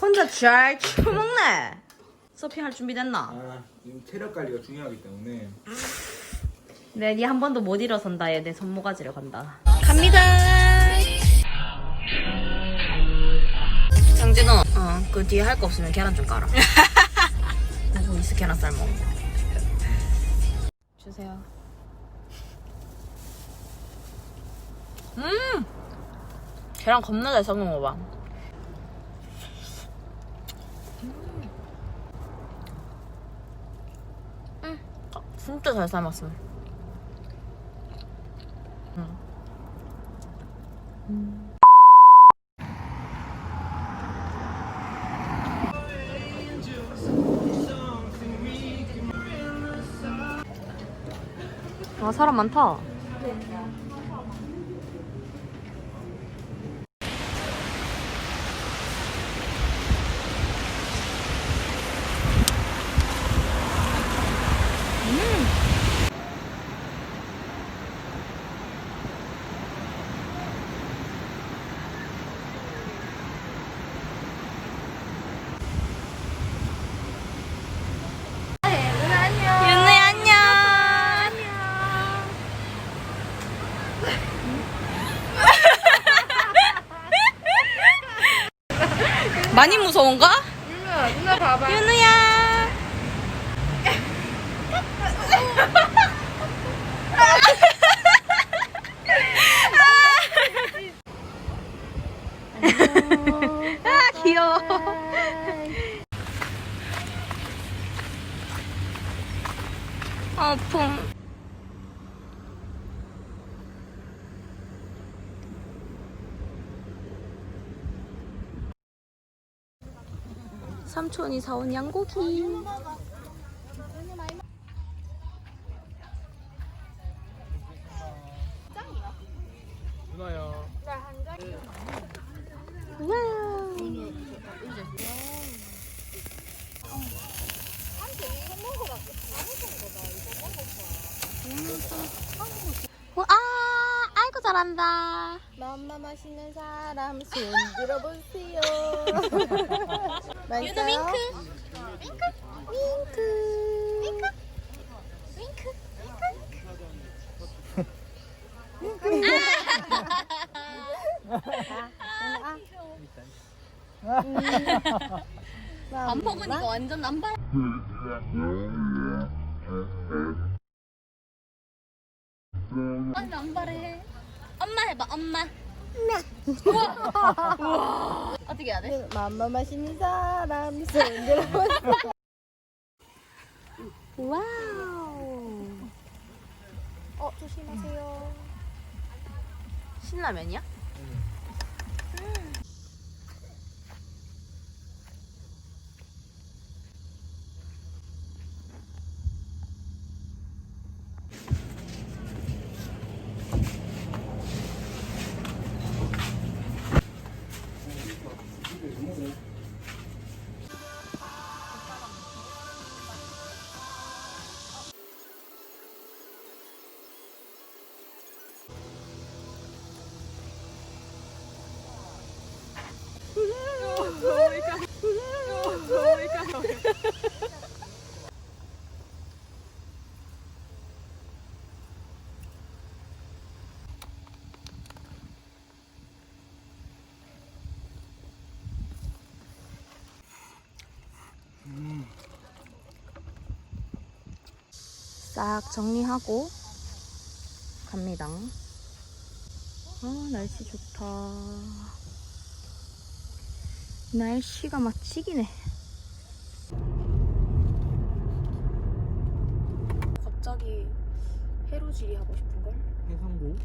혼자 잘 처먹네. 서핑할 준비 됐나? 아, 이 체력 관리가 중요하기 때문에 네, 니한 번도 못 일어선다. 얘 내 손모가지를 간다. 갑니다. 장진호, 어, 그 뒤에 할 거 없으면 계란 좀 깔아. 그리고 이스 계란 삶아. 주세요. 음, 계란 겁나 잘 삶은 거 봐. 음, 아, 진짜 잘 삶았어. 아 사람 많다. 윤우야 안녕. 많이 무서운가? 누나, 누나 봐봐. 윤우야. 아 귀여워. 어, 품. 삼촌이 사온 양고기. 누나야 와우. 와, 아, 아이고 잘한다. 맘마 맛있는 사람 손 들어보세요. 윤우 윙크. 윙크. 윙크. 윙크. 안 먹으니까 완전 남발. 해봐, 엄마. 우와. 우와. 어떻게 해야 돼? 맘마 맛있는 사람 손 들어보세요. 와우. 어, 조심하세요. 신라면이야? 싹 정리하고 갑니다. 아, 날씨 좋다. 날씨가 맛지기네. 갑자기 해루질이 하고 싶은걸? 해상도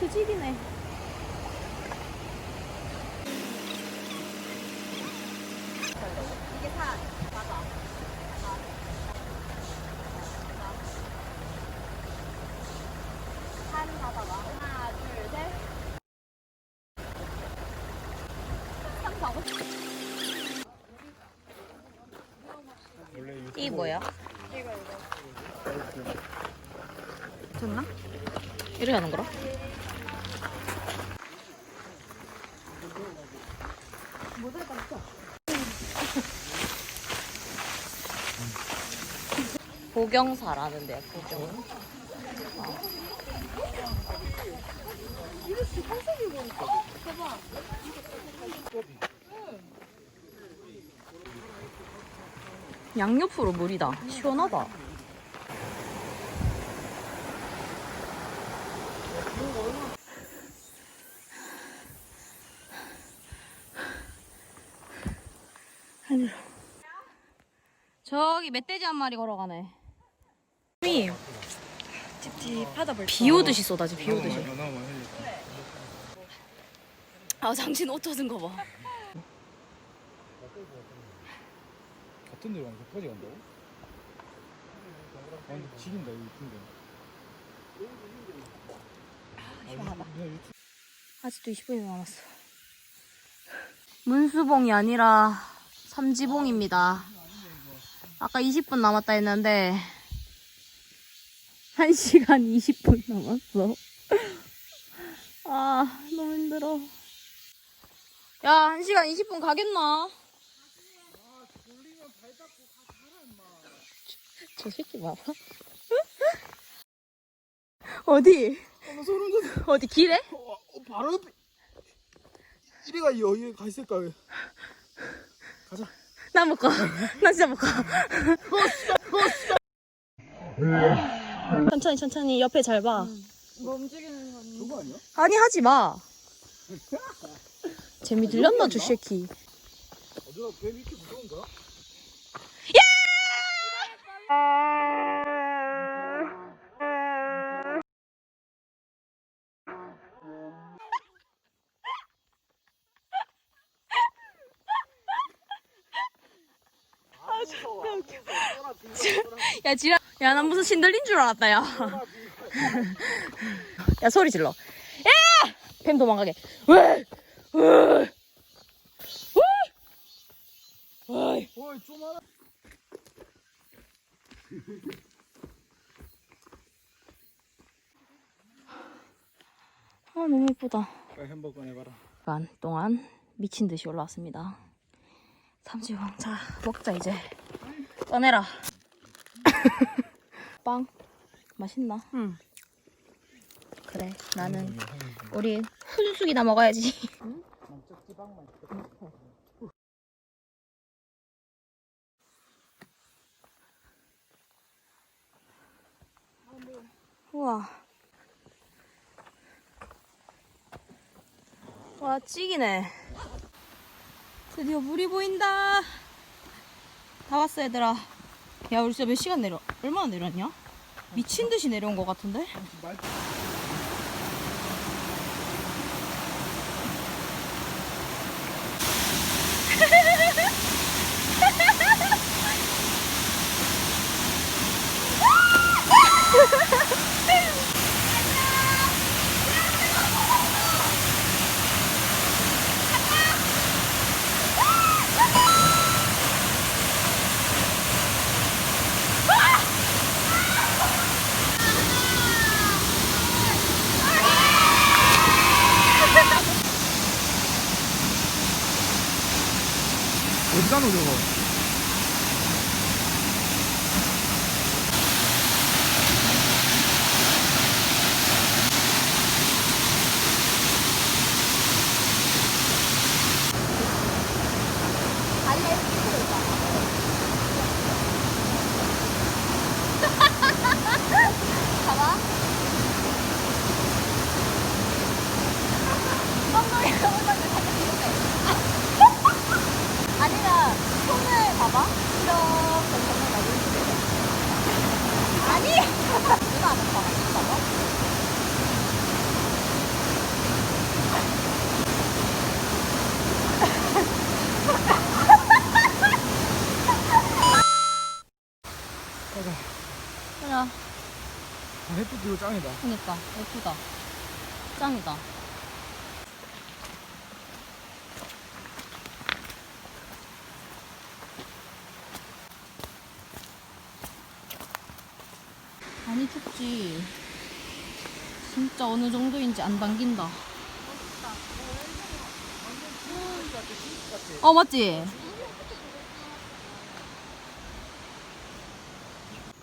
수직이네. 이 뭐야? 됐나? 이렇게 하는 거라? 보경사라는데요, 보경. 양옆으로 물이다. 시원하다. 저기 멧돼지 한 마리 걸어가네. 미 찝찝하다 벌써. 비 오듯이 쏟아지 비 오듯이. 아 장진 옷 젖은 거 봐. 같은 데로 가면 끝까지 간다고? 아 근데 지긴다. 그냥 유튜브 아직도 20분이 남았어. 문수봉이 아니라 삼지봉입니다. 아까 20분 남았다 했는데 1시간 20분 남았어. 아 너무 힘들어. 야 1시간 20분 가겠나? 저 새끼 봐봐. 어디? 나 소름 돋아 어디 길에? 어, 어, 바로 옆에 이리가 여기 가 있을까 가자 나 못 가. 나 진짜 못 가. 천천히 천천히 옆에 잘 봐. 뭐 움직이는 건. 저거 아니야? 아니 하지 마. 재미 들렸나 주 새끼. 어디가 뱀 이렇게 무서운가? 야 지랄. 야난 무슨 신들린 줄 알았다 야. 야 소리 질러. 야! 뱀 도망가게. 왜? 왜? 왜? 아 너무 예쁘다. 햄버거 꺼내봐라 시간 동안 미친 듯이 올라왔습니다. 삼지봉 자 먹자 이제 꺼내라. 빵 맛있나? 응. 그래 나는 우리 훈숙이나 먹어야지. 우와. 와 찌기네 드디어 물이 보인다 다 왔어 얘들아 야 우리 진짜 몇 시간 내려 얼마나 내렸냐? 미친 듯이 내려온 것 같은데? 가노 저거 아니 짱이다. 그니까 예쁘다. 짱이다. 많이 춥지. 진짜 어느 정도인지 안 당긴다. 어 맞지?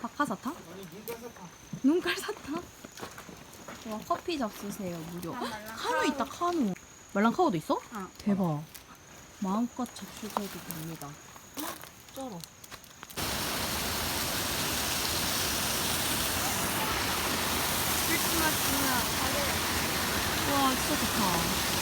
박하사탕? 눈깔 와 커피 잡수세요 무료. 헉, 카누 있다 카누. 말랑카우도 있어? 어. 대박. 마음껏 잡수셔도 됩니다. 헉, 쩔어. 와 진짜 좋다.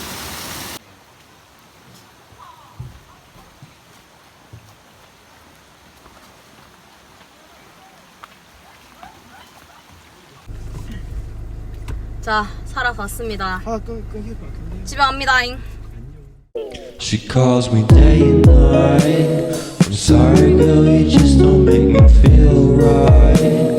자 살아봤습니다. 아 끊, 끊길 것 같은데 집에 갑니다잉. She calls me day and night. I'm sorry, girl, you just don't make me feel right.